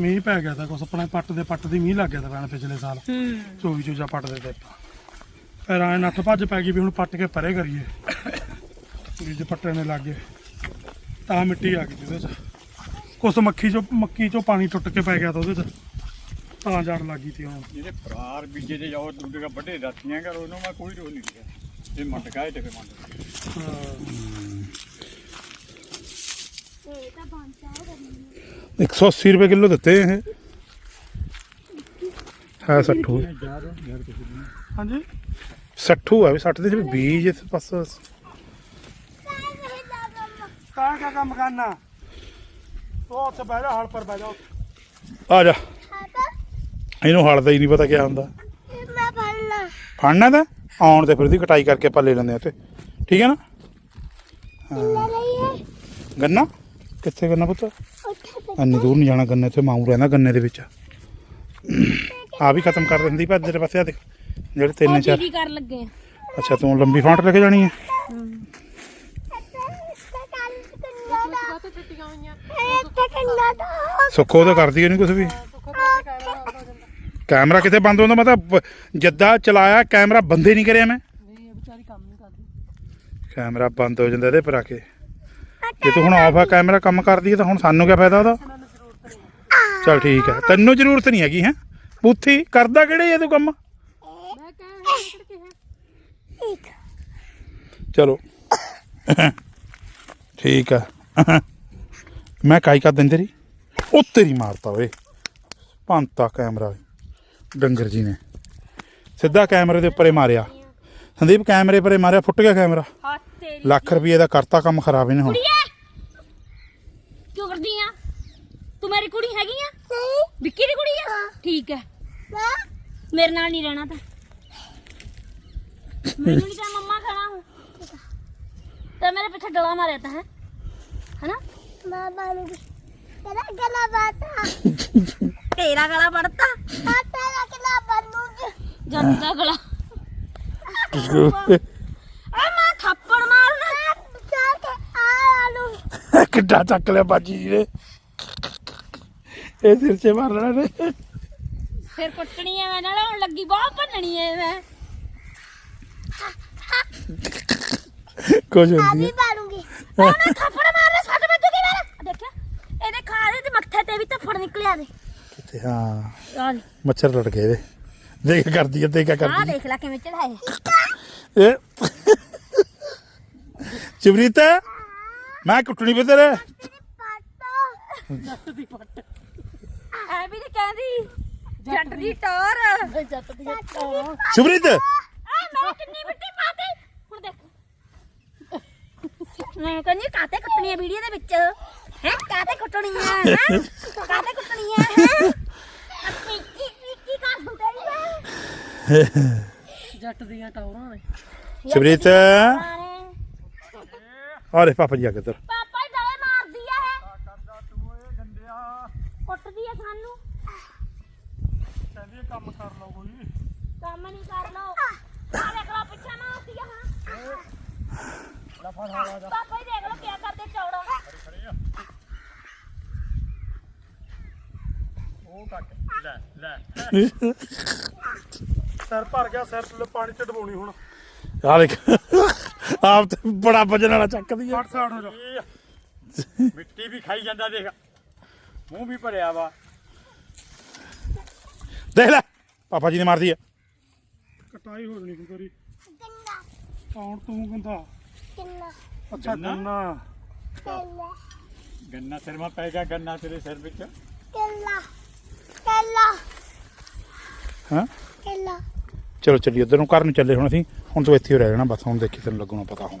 ਮੀਂਹ ਪੈ ਗਿਆ ਤਾਂ ਕੁਛ ਆਪਣੇ ਪੱਟ ਦੇ ਪੱਟ ਦੀ ਮੀਂਹ ਲੱਗ ਗਿਆ ਤਾਂ ਪੈਣ ਪਿਛਲੇ ਸਾਲ। ਹੂੰ। ਚੋਈ ਚੂਜਾ ਪੱਟ ਦੇ ਤੇ। ਫਿਰ ਆਏ ਨੱਠ ਭੱਜ ਪੈ ਗਈ ਵੀ ਹੁਣ ਪੱਟ ਕੇ ਪਰੇ ਕਰੀਏ। ਬੀਜ ਪੱਟੇ ਨੇ ਲੱਗ ਗਏ ਤਾਂ ਮਿੱਟੀ ਆ ਗਈ ਉਹਦੇ ਚ। ਕੁਛ ਮੱਖੀ ਚੋਂ ਮੱਕੀ ਚੋਂ ਪਾਣੀ ਟੁੱਟ ਕੇ ਪੈ ਗਿਆ ਤਾਂ ਉਹਦੇ ਚ। ਤਾਂ ਜੜ ਲੱਗ ਗਈ ਤੀ ਹੁਣ। ਜਿਹਦੇ ਫਰਾਰ ਬੀਜੇ ਤੇ ਜਾਓ ਦੂਜੇ ਦਾ ਵੱਡੇ ਦਾਤੀਆਂ ਕਰ ਉਹਨੂੰ ਮੈਂ ਕੋਈ ਰੋ ਨਹੀਂ ਰਿਹਾ ਇਹ ਮੰਡ ਕਾਏ ਤੇ ਫਿਰ ਮੰਡ? ਇਹ ਤਾਂ ਬਾਂਚਾ 180 ਰੁਪਏ ਕਿਲੋ ਦਿੱਤੇ ਇਹ। ਹੈ 60 ਹਾਂਜੀ। 60 ਆ ਵੀ 60 ਦੇ ਵਿੱਚ ਬੀਜ ਇਸ ਪਾਸ। ਕਾ ਕਾ ਕੰਮ ਕਰਨਾ? ਉਹ ਉੱਥੇ ਬਹਿ ਜਾ ਹਲ ਪਰ ਬਹਿ ਜਾ। ਆ ਜਾ। ਇਹਨੂੰ ਹਲਦਾ ਹੀ ਨਹੀਂ ਪਤਾ ਕਿਆ ਹੁੰਦਾ। ਮੈਂ ਫੜਨਾ। ਫੜਨਾ ਤਾਂ? ਆਉਣ ਤੇ ਫਿਰ ਉਹਦੀ ਕਟਾਈ ਕਰਕੇ ਆਪਾਂ ਲੈ ਲੈਂਦੇ ਆ ਉੱਥੇ। ਠੀਕ ਹੈ ਨਾ? ਗੰਨਾ? ਕਿੱਥੇ ਗੰਨਾ ਪੁੱਤ? ਤੇ ਇੰਨੀ ਦੂਰ ਨਹੀਂ ਜਾਣਾ ਗੰਨੇ ਇੱਥੇ ਮਾਊ ਰਹਿੰਦਾ ਗੰਨੇ ਦੇ ਵਿੱਚ। ਆ ਵੀ ਖਤਮ ਕਰ ਦਿੰਦੀ ਪਰ ਤੇਰੇ ਪਾਸੇ ਆ ਦੇਖ। ਜਿਹੜੇ ਤਿੰਨ ਚਾਰ ਦੀਦੀ ਕਰ ਲੱਗੇ ਆ। ਅੱਛਾ ਤੂੰ ਲੰਬੀ ਫਾਂਟ ਲੈ ਕੇ ਜਾਣੀ ਹੈ ਸੁੱਖੋ ਤਾਂ ਕਰਦੀ ਨਹੀਂ ਕੁਝ ਵੀ। ਕੈਮਰਾ ਕਿਤੇ ਬੰਦ ਹੁੰਦਾ? ਮੈਂ ਤਾਂ ਜਿੱਦਾਂ ਚਲਾਇਆ ਕੈਮਰਾ ਬੰਦ ਹੀ ਨਹੀਂ ਕਰਿਆ ਮੈਂ। ਨਹੀਂ ਇਹ ਵਿਚਾਰੀ ਕੰਮ ਨਹੀਂ ਕਰਦੀ। ਕੈਮਰਾ ਬੰਦ ਹੋ ਜਾਂਦਾ ਇਹਦੇ ਪਰ ਆ ਕੇ। ਜੇ ਤੂੰ ਹੁਣ ਆਫ ਆ ਕੈਮਰਾ ਕੰਮ ਕਰਦੀ ਹੈ ਤਾਂ ਹੁਣ ਸਾਨੂੰ ਕੀ ਫਾਇਦਾ ਉਹਦਾ? ਚਲ ਠੀਕ ਹੈ। ਤੈਨੂੰ ਜ਼ਰੂਰਤ ਨਹੀਂ ਹੈਗੀ ਹੈ? ਬੁੱਥੀ ਕਰਦਾ ਕਿਹੜੇ ਇਹ ਤੂੰ ਕੰਮ? ਹੈ ਚਲੋ। ਠੀਕ ਆ ਮੈਂ ਕਾਈ ਕਰ ਦਿੰਦੇ ਰੀ ਉਹ ਤੇਰੀ ਮਾਰਤਾ ਓਏ। ਭੰਤਾ ਕੈਮਰਾ। ਡੰਗਰ ਜੀ ਨੇ। ਸਿੱਧਾ ਕੈਮਰੇ ਦੇ ਉੱਪਰੇ ਮਾਰਿਆ। ਸੰਦੀਪ ਕੈਮਰੇ ਪਰੇ ਮਾਰਿਆ ਫੁੱਟ ਗਿਆ ਕੈਮਰਾ। ਲੱਖ ਰੁਪਏ ਦਾ ਕਰਤਾ ਕੰਮ ਖਰਾਬ ਇਹਨੇ ਹੁਣ। ਕਿਉਂ ਕਰਦੀ ਆ? ਤੂੰ ਮੇਰੀ ਕੁੜੀ ਹੈਗੀ ਆ? ਨਹੀਂ। ਵਿੱਕੀ ਦੀ ਕੁੜੀ ਆ? ਠੀਕ ਹੈ। ਮੇਰੇ ਨਾਲ ਨਹੀਂ ਰਹਿਣਾ ਤਾਂ। ਮੈਨੂੰ ਨਹੀਂ ਤਾਂ ਮੰਮਾ ਖਾਣਾ ਹੂੰ ਤੇ ਮੇਰੇ ਪਿੱਛੇ ਡਲਾ ਮਾਰਿਆ ਤਾਂ ਹੈ। ਹੈਨਾ? ਮੈਂ ਬਾਲੂਗੀ ਤੇਰਾ ਗਲਾ ਬਾਤਾ ਤੇਰਾ ਗਲਾ ਪੜਤਾ ਤੇਰਾ ਗਲਾ ਬਣੂਗੀ ਜੰਦਾ ਗਲਾ ਆ ਮੈਂ ਥੱਪੜ ਮਾਰਨਾ ਬਚਾ ਕੇ ਆ ਆਲੂ ਕਿੱਡਾ ਚੱਕ ਲਿਆ ਬਾਜੀ ਜੀ ਨੇ। ਇਹ ਸਿਰ 'ਚ ਮਾਰ ਲੈਣਾ ਨੇ ਫਿਰ ਕੁੱਟਣੀ ਐ ਮੈਂ ਨਾਲ ਹੁਣ ਲੱਗੀ ਬਹੁਤ ਭੰਨਣੀ ਐ ਮੈਂ। ਕੁਝ ਆ ਹੁੰਦੀ ਵੀ ਹੈ ਆ ਮੈਂ ਥੱਪੜ ਮਾਰਨਾ ਸੱਟ ਵੱਜੂਗੀ ਮੇਰੇ ਦੇਖਿਆ ਇਹਦੇ ਖਾਦੇ ਤੇ ਮੱਥੇ ਤੇ ਵੀ ਥੱਪੜ ਨਿਕਲਿਆ ਦੇ ਕਿਤੇ ਹਾਂ। ਆ ਮੱਛਰ ਲੜ ਗਏ ਇਹਦੇ। ਦੇਖ ਕਰਦੀ ਹੈ ਦੇਖ ਕਿਆ ਆ। ਕਰਦੀ ਦੇਖ ਲੈ ਕਿਵੇਂ ਚੜਾਏ ਹੈ ਇਹ। ਚਿਵਰੀਤ। ਮੈਂ ਕੁੱਟਣੀ ਪਈ ਤੇਰੇ ਜੱਟ ਦੀ ਪੱਟ। ਐ ਵੀ ਨਹੀਂ ਕਹਿੰਦੀ ਜੱਟ ਦੀ ਟੌਰ। ਜੱਟ ਦੀ ਤਾਰਾਂ ਚਿਵਰੀਤ ਆ ਮੈਂ ਕਿੰਨੀ ਮਿੱਟੀ ਪਾਤੀ? ਹੁਣ ਦੇਖ। ਮੈਂ ਕਹਿੰਦੀ ਕਾਤੇ ਕੁੱਟਣੀ ਆ ਵੀਡੀਓ ਦੇ ਵਿੱਚ? ਹੈ ਕਾਤੇ ਕੁੱਟਣੀ ਆ ਹੈਂ? ਕਾਤੇ ਕੁੱਟਣੀ ਆ ਹੈ? ਕੀ ਕੀ ਕੀ ਕਰ ਹੁੰਦੇ ਜੱਟ ਦੀਆਂ ਟੌਰਾਂ ਨੇ। ਸ਼ਬਰੀਤ ਆਰੇ ਪਾਪਾ ਜੀ ਆ ਕੇ ਇੱਧਰ ਪਾਪਾ ਹੀ ਗਲੇ ਮਾਰਦੀ ਆ ਇਹ। ਕੁੱਟਦੀ ਆ ਸਾਨੂੰ। ਕਹਿੰਦੀ ਕੰਮ ਕਰ ਲਓ ਕੋਈ। ਕੰਮ ਨਹੀਂ ਕਰ ਲੋ ਆ ਦੇਖ ਲੋ ਪਿੱਛੇ ਮਾਰਦੀ ਆ ਹਾਂ। ਪਾਪਾ ਹੀ ਦੇਖ ਲੋ ਕੀ ਕਰਦੇ ਚੌੜਾ। ਉਹ ਕੱਟ। ਲੈ ਲੈ। ਸਿਰ ਭਰ ਗਿਆ ਸਿਰ ਪਾਣੀ ਚ ਡਬੋਣੀ ਹੁਣ। ਆ ਦੇਖ। ਆਪ ਤੇ ਬੜਾ ਵਜਨ ਵਾਲਾ ਚੱਕਦੀ ਆ। ਸਾੜ ਹੋ ਜਾ। ਮਿੱਟੀ ਵੀ ਖਾਈ ਜਾਂਦਾ ਦੇਖ। ਮੂੰਹ ਵੀ ਭਰਿਆ ਵਾ। ਦੇਖ ਲੈ ਪਾਪਾ ਜੀ ਨੇ ਮਾਰਦੀ ਆ। ਕਟਾਈ ਹੋ ਜਣੀ ਕਰੀ ਗੰਨਾ ਆਉਣ ਤੂੰ ਕਹਿੰਦਾ ਗੰਨਾ। ਅੱਛਾ ਗੰਨਾ? ਗੰਨਾ। ਕੇਲਾ ਗੰਨਾ ਸਿਰ ਮਾ ਪੈ ਗਿਆ ਗੰਨਾ ਤੇਰੇ ਸਿਰ ਵਿੱਚ। ਕੇਲਾ ਕੇਲਾ ਹਾਂ? ਕੇਲਾ ਚਲੋ ਚੱਲੀ ਉਧਰ ਨੂੰ ਘਰ ਨੂੰ ਚੱਲੇ ਹੁਣ ਅਸੀਂ। ਹੁਣ ਤੂੰ ਇੱਥੇ ਹੀ ਰਹਿ ਜਾਣਾ ਬਸ ਹੁਣ ਦੇਖੀ ਤੈਨੂੰ ਲੱਗਣਾ ਪਤਾ ਹੁਣ।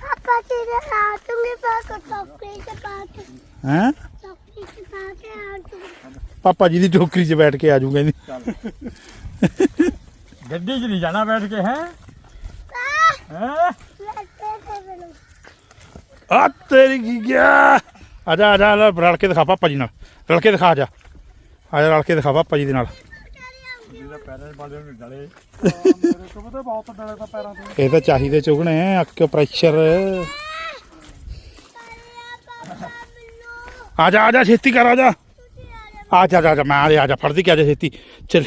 ਪਾਪਾ ਤੇਰੇ ਸਾਥ ਹੁੰਗੇ ਪਾਪਾ ਟੋਕਰੀ ਚ ਪਾਤ ਹੈ? ਟੋਕਰੀ ਚ ਪਾਤ ਆ ਤੂੰ ਪਾਪਾ ਜੀ ਦੀ ਟੋਕਰੀ 'ਚ ਬੈਠ ਕੇ ਆ ਜੂਗਾ ਇਹਦੀ ਗੱਡੀ 'ਚ ਨਹੀਂ ਜਾਣਾ ਬੈਠ ਕੇ ਹੈ? ਆ ਤੇਰੀ ਕੀ ਗਿਆ? ਆ ਜਾ ਆ ਜਾ ਰਲ ਕੇ ਦਿਖਾ ਪਾਪਾ ਜੀ ਨਾਲ। ਰਲ ਕੇ ਦਿਖਾ ਜਾ। ਆ ਜਾ ਰਲ ਕੇ ਦਿਖਾ ਪਾਪਾ ਜੀ ਦੇ ਨਾਲ। ਪੈਰਾਂ 'ਚ ਬਾਲੇ ਨੂੰ ਡਲੇ ਮੇਰੇ ਕੋਲ ਤਾਂ ਬਹੁਤ ਡਲੇ। ਤਾਂ ਪੈਰਾਂ ਤੋਂ ਇਹ ਤਾਂ ਚਾਹੀਦੇ ਚੁਗਣੇ ਅੱਕ ਪ੍ਰੈਸ਼ਰ ਆ ਜਾ ਆ ਜਾ ਛੇਤੀ ਕਰ ਆ ਜਾ। ਆ ਜਾ ਜਾ ਮੈਂ ਆ ਜਾ, ਫੜਦੀ ਕਿ ਆ ਜਾ ਛੇਤੀ। ਚੱਲ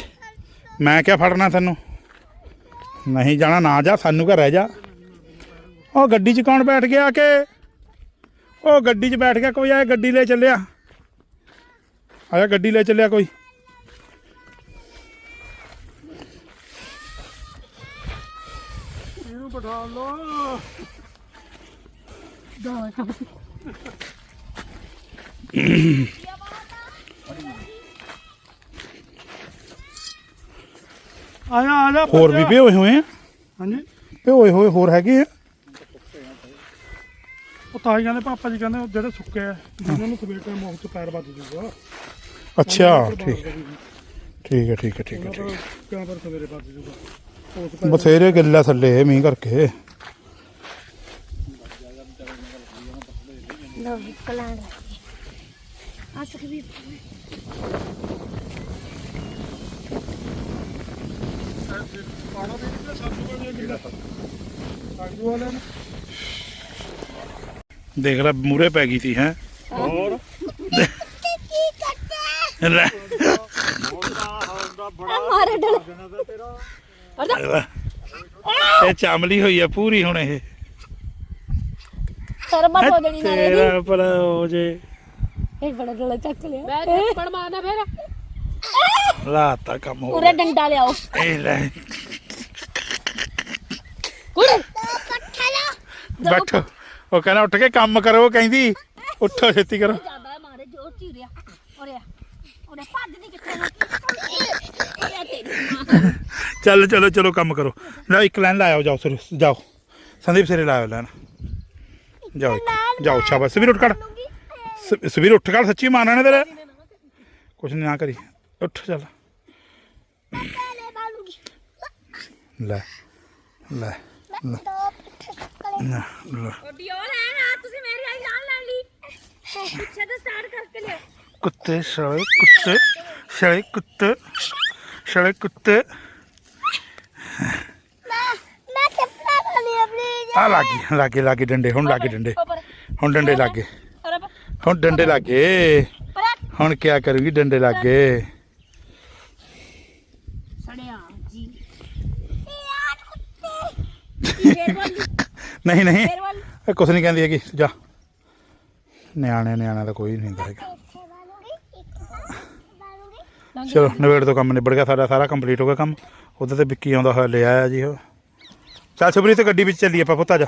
ਮੈਂ ਕਿਆ ਫੜਨਾ ਤੈਨੂੰ? ਨਹੀਂ ਜਾਣਾ ਨਾ ਜਾ ਸਾਨੂੰ ਘਰ ਰਹਿ ਜਾ। ਉਹ ਗੱਡੀ 'ਚ ਕੌਣ ਬੈਠ ਗਿਆ ਕਿ? ਉਹ ਗੱਡੀ 'ਚ ਬੈਠ ਗਿਆ ਕੋਈ ਆਏ ਗੱਡੀ ਲੈ ਚੱਲਿਆ। ਆ ਜਾ ਗੱਡੀ ਲੈ ਚੱਲਿਆ ਕੋਈ ਇਹਨੂੰ ਬਿਠਾ ਲਓ ਆ ਜਾ ਆ ਜਾ ਹੋਰ ਵੀ ਭਿਓਏ ਹੋਏ ਆ? ਹਾਂਜੀ। ਭਿਓਏ ਹੋਏ ਹੋਰ ਹੈਗੇ ਆ? ਉਹ ਤਾਂ ਹੀ ਕਹਿੰਦੇ ਪਾਪਾ ਜੀ ਕਹਿੰਦੇ ਉਹ ਜਿਹੜੇ ਸੁੱਕੇ ਆ ਜਿਹਨਾਂ ਨੂੰ ਸਵੇਰ ਟਾਈਮ ਮੌਤ ਚ ਪੈਰ ਵੱਜ ਜੂਗਾ। ਅੱਛਾ ਠੀਕ। ਠੀਕ ਹੈ ਠੀਕ ਹੈ ਠੀਕ ਹੈ ਠੀਕ ਹੈ। ਕਿਉਂ ਪਰ ਸਵੇਰੇ ਵੱਜ ਜੂਗਾ? ਬਥੇਰੇ ਗਿੱਲਾ ਥੱਲੇ ਮੀਂਹ ਕਰਕੇ। ਲੋ ਨਿਕਲਾਂ ਆ ਸਕਦੀ ਪਾਣਾ ਦੇ ਦਿੱਤਾ ਸਾਜੂ ਵਾਲੇ ਗਿੱਲਾ ਸਾਜੂ ਵਾਲੇ ਦੇਖ ਲੈ ਮੂਰੇ ਪੈ ਗਈ ਸੀ ਹੈ। ਹੋਰ? ਕੀ ਕਰਦਾ? ਹੁੰਦਾ ਬੜਾ ਮਾਰੇ ਡਲ। ਇਹ ਚਾਮਲੀ ਹੋਈ ਆ ਪੂਰੀ ਹੁਣ ਇਹ। ਸਰਬਤ ਹੋ ਜਣੀ ਨਾਲੇ ਦੀ ਤੇਰਾ ਭਲਾ ਹੋ ਜੇ। ਇਹ ਬੜਾ ਡਲਾ ਚੱਕ ਲਿਆ। ਮੈਂ ਥੱਪੜ ਮਾਰਨਾ ਫੇਰ। ਲਾਤਾ ਕੰਮ ਹੋ ਪੂਰਾ ਡੰਡਾ ਲਿਆਓ। ਇਹ ਲੈ। ਕੁੜੇ ਬੈਠੋ। ਉਹ ਕਹਿੰਦਾ ਉੱਠ ਕੇ ਕੰਮ ਕਰੋ ਕਹਿੰਦੀ ਉੱਠੋ ਛੇਤੀ ਕਰੋ। ਜਾਂਦਾ ਮਾਰੇ ਜੋਰ ਚੀਰਿਆ। ਉਰੇ ਆ। ਚੱਲ ਚਲੋ ਚਲੋ ਕੰਮ ਕਰੋ। ਲਓ ਇੱਕ ਲੈਣ ਲਾਇਓ ਜਾਓ ਸਰ ਜਾਓ। ਸੰਦੀਪ ਸਿਰੇ ਲਾਇਓ ਲਾਈਨ। ਜਾਓ ਇੱਕ, ਜਾਓ ਸ਼ਾਬਾਸ਼ ਸਵੀਰ ਉੱਠ ਖੜ ਸ- ਸਵੀਰ ਉੱਠ ਖੜ ਸੱਚੀ ਮਾਰਨਾ ਨੇ ਤੇਰੇ। ਕੁਛ ਨਹੀਂ ਨਾ ਕਰੀ। ਉੱਠ ਚੱਲ। ਲੈ ਲੈ ਨਾ, ਲੈ। ਓਡੀਓ ਲੈਣ ਆ ਤੁਸੀਂ ਮੇਰੀ ਆਈ ਲਾਣ ਲੈ ਲਈ। ਪਿੱਛੇ ਤੋਂ ਸਟਾਰਟ ਕਰਕੇ ਲਿਓ ਕੁੱਤੇ ਸ਼ਲੇ ਕੁੱਤੇ ਸ਼ਲੇ ਕੁੱਤੇ ਸ਼ਲੇ ਕੁੱਤੇ। ਆ ਲਾਗੇ ਲਾਗੇ ਲਾਗੇ ਡੰਡੇ ਹੁਣ ਲਾਗੇ ਡੰਡੇ। ਹੁਣ ਡੰਡੇ ਲਾਗੇ ਹੁਣ ਡੰਡੇ ਲਾਗੇ ਹੁਣ ਕੀ ਕਰੂਗੀ ਡੰਡੇ ਲਾਗੇ ਨਹੀਂ ਨਹੀਂ। ਕੁਛ ਨਹੀਂ ਕਹਿੰਦੀ ਹੈਗੀ। ਜਾ। ਨਿਆਣੇ ਨਿਆਣਾ ਤਾਂ ਕੋਈ ਨਹੀਂ ਹੁੰਦਾ ਹੈਗਾ। ਚਲੋ ਨਵੇੜ ਤੋਂ ਕੰਮ ਨਿਬੜ ਗਿਆ ਸਾਡਾ ਸਾਰਾ ਕੰਪਲੀਟ ਹੋ ਗਿਆ ਕੰਮ ਉਧਰ ਤੇ ਵਿੱਕੀ ਆਉਂਦਾ ਹੋਇਆ ਲੈ ਆਇਆ ਜੀ ਉਹ ਚੱਲ ਸ਼ੁਭਰੀਤ ਗੱਡੀ ਵਿੱਚ ਚੱਲੀਏ ਆਪਾਂ ਪੁੱਤ ਆ ਜਾ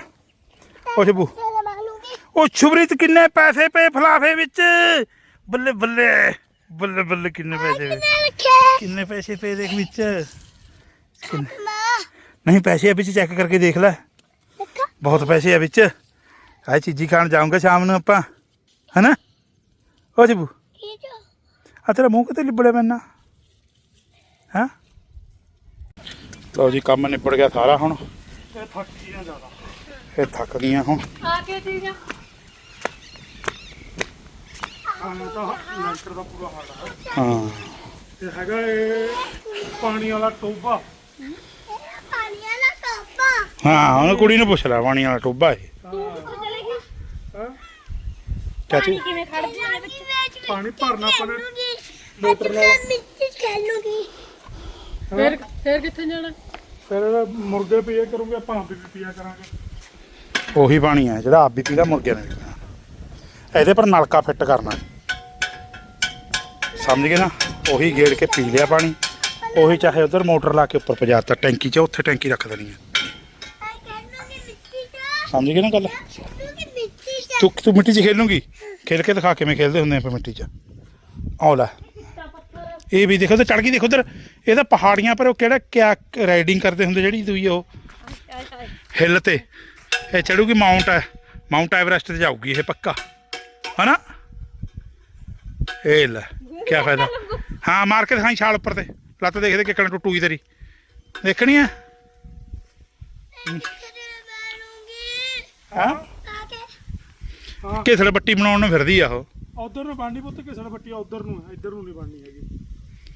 ਉਹ ਸ਼ਬੂ पहले बालूंगी ਉਹ ਸ਼ੁਭਰੀਤ ਕਿੰਨੇ ਪੈਸੇ ਪਏ ਫਲਾਫੇ ਵਿੱਚ ਬੱਲੇ ਬੱਲੇ ਬੱਲੇ ਬੱਲੇ ਕਿੰਨੇ ਪੈਸੇ ਪਏ मैं रखे ਕਿੰਨੇ ਪੈਸੇ ਪਏ ਦੇਖ ਵਿੱਚ ਕਿੰਨੇ मां ਨਹੀਂ ਪੈਸੇ ਆ ਵਿੱਚ ਚੈੱਕ ਕਰਕੇ ਦੇਖ ਲੈ देखा ਬਹੁਤ ਪੈਸੇ ਆ ਵਿੱਚ ਆਹ ਚੀਜ਼ੀ ਖਾਣ ਜਾਊਂਗਾ ਸ਼ਾਮ ਨੂੰ ਆਪਾਂ ਹਨਾ ਉਹ ਜਬੂ ये जो ਆ ਤੇਰਾ ਮੂੰਹ ਕਿਤੇ ਲਿਬੜਿਆ ਮੈਨਾਂ ਹਾਂ? ਲਓ ਜੀ ਕੰਮ ਨਿਬੜ ਗਿਆ ਸਾਰਾ ਹੁਣ। ਇਹ ਥੱਕ ਗਈਆਂ ਜ਼ਿਆਦਾ। ਇਹ ਥੱਕ ਗਈਆਂ ਹੁਣ। ਆ ਕੇ ਚੀਜ਼ਾਂ ਆਹ ਤਾਂ ਲੈਂਟਰ ਦਾ ਪੂਰਾ ਹਾਲ ਹੈ ਹਾਂ। ਇਹ ਹੈਗਾ ਇਹ ਪਾਣੀ ਵਾਲਾ ਟੋਬਾ ਪਾਣੀ ਵਾਲਾ ਕੱਪਾ ਹਾਂ ਉਹਨੇ ਕੁੜੀ ਨੂੰ ਪੁੱਛ ਲਿਆ ਪਾਣੀ ਵਾਲਾ ਟੋਬਾ ਇਹ। ਚਾਚੀ। ਕਿਵੇਂ ਖੜ ਜਾਂਦੇ ਵਿੱਚ ਪਾਣੀ ਭਰਨਾ ਨੇ। ਮੋਟਰ ਨਾਲ। ਮਿੱਟੀ ਖੇਲੂਗੀ ਫਿਰ ਫਿਰ ਕਿੱਥੇ ਜਾਣਾ? ਫਿਰ ਇਹਦਾ ਮੁਰਗੇ ਪੀਆ ਕਰੂੰਗੇ ਆਪਾਂ ਆਪ ਵੀ ਪੀਆ ਕਰਾਂਗੇ। ਉਹੀ ਪਾਣੀ ਹੈ ਜਿਹੜਾ ਆਪ ਵੀ ਪੀਦਾ ਮੁਰਗਿਆਂ ਨੇ ਵੀ ਪੀਣਾ। ਇਹਦੇ ਪਰ ਨਲਕਾ ਫਿੱਟ ਕਰਨਾ। ਸਮਝ ਗਏ ਨਾ? ਉਹੀ ਗੇੜ ਕੇ ਪੀ ਲਿਆ ਪਾਣੀ। ਉਹੀ ਚਾਹੇ ਉਧਰ ਮੋਟਰ ਲਾ ਕੇ ਉੱਪਰ ਪਜਾਤਾ ਟੈਂਕੀ 'ਚ ਉੱਥੇ ਟੈਂਕੀ ਰੱਖ ਦੇਣੀ ਹੈ। ਆ ਖੇਲੂਗੀ ਮਿੱਟੀ ਚ। ਸਮਝ ਗਏ ਨਾ ਗੱਲ? ਖੇਲੂਗੀ ਮਿੱਟੀ ਚ। ਤੂੰ ਤੂੰ ਮਿੱਟੀ 'ਚ ਖੇਲੂਗੀ? ਖੇਲ ਕੇ ਦਿਖਾ ਕਿਵੇਂ ਖੇਲਦੇ ਹੁੰਦੇ ਆਪਾਂ ਮਿੱਟੀ 'ਚ। ਆਉ ਲੈ। ਇਹ ਵੀ ਦੇਖੋ ਤੇ ਚੜ ਗਈ ਦੇਖੋ ਉਧਰ। ਇਹ ਤਾਂ ਪਹਾੜੀਆਂ ਪਰ ਉਹ ਕਿਹੜਾ ਕਿਆ ਰਾਈਡਿੰਗ ਕਰਦੇ ਹੁੰਦੇ ਜਿਹੜੀ ਦੂਈ ਉਹ ਹਿੱਲ ਤੇ। ਇਹ ਚੜੂਗੀ ਮਾਊਂਟ ਹੈ ਮਾਊਂਟ ਐਵਰੈਸਟ ਤੇ ਜਾਊਗੀ ਇਹ ਪੱਕਾ। ਹਨਾ? ਇਹ ਲੈ ਕੀ ਫਾਇਦਾ। ਹਾਂ ਮਾਰ ਕੇ ਦਿਖਾਈ ਛਾਲ ਉੱਪਰ ਤੇ। ਲੱਤ ਦੇਖਦੇ ਕਿੱਕਣ ਟੁੱਟੂਗੀ ਤੇਰੀ। ਦੇਖਣੀ ਆ ਹਾਂ? ਕਿਸਲ ਬੱਟੀ ਬਣਾਉਣ ਨੂੰ ਫਿਰਦੀ ਆ ਉਹ। ਉਧਰ ਨੂੰ ਬਣਨੀ ਪੁੱਤ ਕਿਸੇ ਨੇ ਬੱਟੀ ਉਧਰ ਨੂੰ ਇੱਧਰ ਨੂੰ ਨਹੀਂ ਬਣਨੀ ਹੈਗੀ।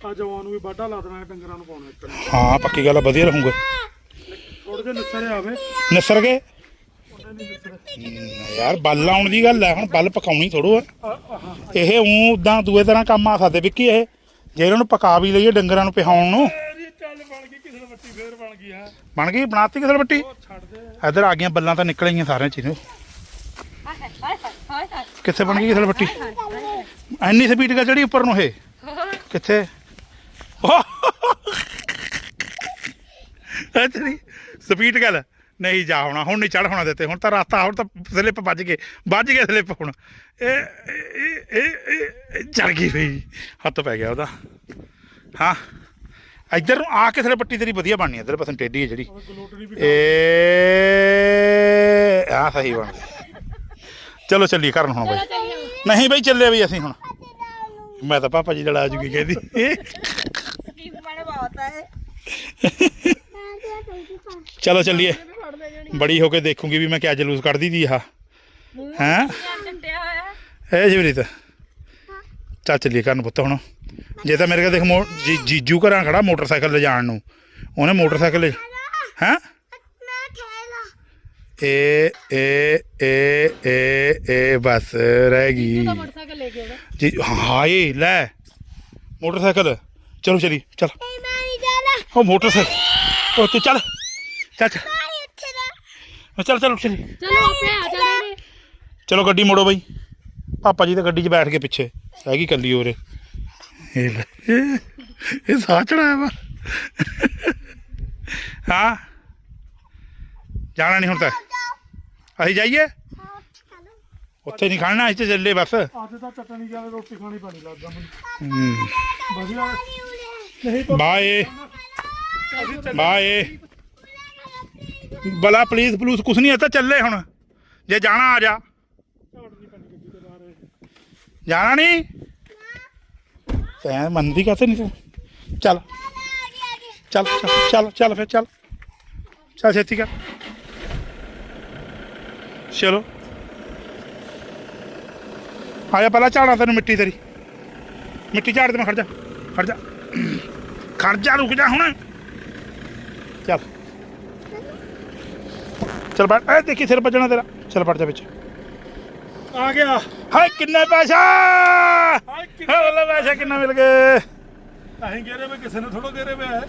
ਆ ਜਵਾਨ ਨੂੰ ਵੀ ਬਾਡਾ ਲਾ ਦੇਣਾ ਹੈ, ਡੰਗਰਾਂ ਨੂੰ ਪਾਉਣਾ ਇੱਕ ਨੇ ਹਾਂ ਪੱਕੀ ਗੱਲ ਆ, ਵਧੀਆ ਰਹੂੰਗੇ। ਥੋੜੇ ਜਿਹਾ ਨਿਸਰੇ ਆਵੇ। ਨਿਸਰ ਗਏ? ਉਹਨੇ ਨਹੀਂ ਨਿਸਰੇ। ਯਾਰ ਬੱਲ ਆਉਣ ਦੀ ਗੱਲ ਹੈ ਹੁਣ ਬੱਲ ਪਕਾਉਣੀ ਥੋੜੋ ਆ। ਇਹ ਉਂ ਉਦਾਂ ਦੂਏ ਤਰ੍ਹਾਂ ਕੰਮ ਆ ਸਕਦੇ ਵਿੱਕੀ ਇਹ। ਜੇ ਇਹਨਾਂ ਨੂੰ ਪਕਾ ਵੀ ਲਈਏ ਡੰਗਰਾਂ ਨੂੰ ਪਿਹਾਉਣ ਨੂੰ। ਚੱਲ ਬਣ ਗਈ ਕਿਸੇ ਬੱਟੀ ਫੇਰ ਬਣ ਗਈ ਹੈ। ਬਣ ਗਈ ਬਣਾਤੀ ਕਿਸਲ ਬੱਟੀ ਉਹ ਛੱਡ ਦੇ। ਇੱਧਰ ਆ ਗਈਆਂ ਬੱਲਾਂ ਤਾਂ ਨਿਕਲ ਗਈਆਂ ਸਾਰਿਆਂ ਚੀਜ਼ਾਂ। ਕਿੱਥੇ ਬਣ ਗਈ ਕਿਸਲ ਬੱਟੀ ਐਨੀ ਸਪੀਡ ਕਾ ਚੜੀ ਉੱਪਰ ਨੂੰ ਇਹ? ਕਿੱਥੇ? ਅੱਛੀ ਸਪੀਡ ਗੱਲ। ਨਹੀਂ ਜਾ ਹੋਣਾ ਹੁਣ ਨਹੀਂ ਚੜ ਹੋਣਾ ਦਿੱਤੇ ਹੁਣ ਤਾਂ ਰਸਤਾ ਹੁਣ ਤਾਂ ਸਲਿੱਪ ਵੱਜ ਗਏ ਵੱਜ ਗਏ ਸਲਿੱਪ ਹੁਣ। ਇਹ ਇਹ ਇਹ- ਇਹ ਇਹ ਚੜ ਗਈ ਬਈ ਹੱਥ ਪੈ ਗਿਆ ਉਹਦਾ। ਹਾਂ ਇੱਧਰ ਨੂੰ ਆ ਕੇ ਥਲੇ ਪੱਟੀ ਤੇਰੀ ਵਧੀਆ ਬਣਨੀ ਇੱਧਰ ਪਸੰ ਟੇਢੀ ਹੈ ਜਿਹੜੀ। ਏ ਆ ਸਹੀ ਬਣ ਚਲੋ ਚੱਲੀਏ ਕਰਨ ਹੁਣ ਬਈ। ਨਹੀਂ ਬਈ ਚੱਲੇ ਬਈ ਅਸੀਂ ਹੁਣ। ਮੈਂ ਤਾਂ ਪਾਪਾ ਜੀ ਲੜਾ ਜੂਗੀ ਕਹਿੰਦੀ। ਹੈ ਚਲੋ ਚੱਲੀਏ। ਬੜੀ ਹੋ ਕੇ ਦੇਖੂਗੀ ਵੀ ਮੈਂ ਕਿਆ ਜਲੂਸ ਕੱਢਦੀ ਦੀ ਆ ਹੈਂ? ਇਹ ਜਵਰੀਤ? ਚੱਲ ਚੱਲੀਏ ਕਰਨ ਪੁੱਤ ਹੁਣ। ਜੇ ਤਾਂ ਮੇਰੇ ਕੋਲ ਦੇਖ ਮੋ- ਜੀ- ਜੀਜੂ ਘਰਾਂ ਖੜਾ ਮੋਟਰਸਾਈਕਲ ਲਿਜਾਣ ਨੂੰ। ਉਹਨੇ ਮੋਟਰਸਾਈਕਲ ਹੈ? ਮੈਂ ਖੇਲਾ ਏ ਏ ਏ ਏ ਏ ਬਸ ਰਹਿ ਗਈ। ਮੋਟਰਸਾਈਕਲ ਲੈ ਕੇ ਆਉਣਾ। ਜੀ ਹਾਏ ਲੈ। ਮੋਟਰਸਾਈਕਲ। ਚਲੋ ਚਲੀ ਚਲ ਨਹੀਂ ਮੈਂ ਨਹੀਂ ਜਾਣਾ ਉਹ ਮੋਟਰਸਾਈਕਲ ਉਹ ਤੂੰ ਚੱਲ ਚੱਲ ਚੱਲ ਮੈਂ ਇੱਥੇ ਦਾ ਚੱਲ ਚੱਲ ਚਲੀ ਚਲੋ ਆਪੇ ਆ ਜਾਣੇ ਨੇ ਚਲੋ ਗੱਡੀ ਮੋੜੋ ਬਈ ਪਾਪਾ ਜੀ ਤਾਂ ਗੱਡੀ 'ਚ ਬੈਠ ਕੇ ਪਿੱਛੇ ਹੈਗੀ ਕੱਲੀ ਉਰੇ ਇਹ ਲੈ ਇਹ ਇਹ ਸਾਹ ਚੜਾਇਆ ਵਾ ਹਾਂ ਜਾਣਾ ਨਹੀਂ ਹੁਣ ਤਾਂ ਅਸੀਂ ਜਾਈਏ ਹਾਂ ਚਲੋ ਉੱਥੇ ਨਹੀਂ ਖਾਣਾ ਇੱਥੇ ਚੱਲੇ ਬਸ ਅੱਜ ਤਾਂ ਚਟਣੀ ਜਾਲੇ ਰੋਟੀ ਖਾਣੀ ਪੈਣੀ ਲੱਗਦਾ ਮੈਨੂੰ ਹੂੰ। ਵਧੀਆ ਨਹੀਂ ਤਾਂ ਬਾਏ। ਬਾਏ। ਬਲਾ ਪੁਲਿਸ ਪਲੂਸ ਕੁਛ ਨਹੀਂ ਇੱਥੇ ਚੱਲੇ ਹੁਣ। ਜੇ ਜਾਣਾ ਆ ਜਾ। ਜਾਣਾ ਨਹੀਂ? ਤੈਂ ਮੰਨਦੀ ਕਾਤੇ ਨਹੀਂ ਤੂੰ? ਚੱਲ ਚੱਲ ਚੱਲ ਚੱਲ ਫਿਰ, ਚੱਲ। ਚੱਲ ਛੇਤੀ ਕਰ। ਚਲੋ। ਆ ਜਾ ਪਹਿਲਾਂ ਝਾੜਾਂ ਤੈਨੂੰ ਮਿੱਟੀ ਤੇਰੀ। ਮਿੱਟੀ ਝਾੜ ਦੇ ਮੈਂ ਖੜ ਜਾ ਖੜ ਜਾ। ਖੜ ਜਾ ਰੁਕ ਜਾ ਹੁਣ ਚੱਲ ਚੱਲ ਬੈਠ ਐ ਦੇਖੀ ਸਿਰ ਵੱਜਣਾ ਤੇਰਾ ਚੱਲ ਵੜ ਜਾ ਵਿੱਚ ਆ ਗਿਆ ਹਾਏ ਕਿੰਨੇ ਪੈਸਾ ਹਾਏ ਕਿੰਨੇ ਹਾਏ ਬੱਲੇ ਪੈਸੇ ਕਿੰਨੇ ਮਿਲ ਗਏ ਅਸੀਂ ਗੇਰੇ ਵੇ ਕਿਸੇ ਨੇ ਥੋੜੋ ਗੇਰੇ ਵੇ ਹੈ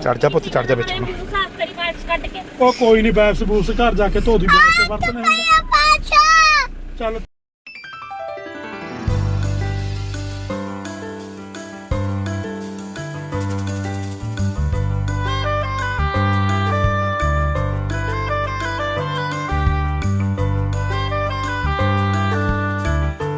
ਚੜ ਜਾ ਪੁੱਤ ਚੜ ਜਾ ਵਿੱਚ ਹੁਣ ਮੈਨੂੰ ਸਾਫ਼ ਕਰੀ ਬਾਸ ਕੱਢ ਕੇ ਉਹ ਕੋਈ ਨਹੀਂ ਬੈਸ ਬੂਸ ਘਰ ਜਾ ਕੇ ਧੋ ਦੀ ਬੈਸ ਵਰਤਨੇ ਹੁੰਦਾ ਪਾਛਾ ਚੱਲ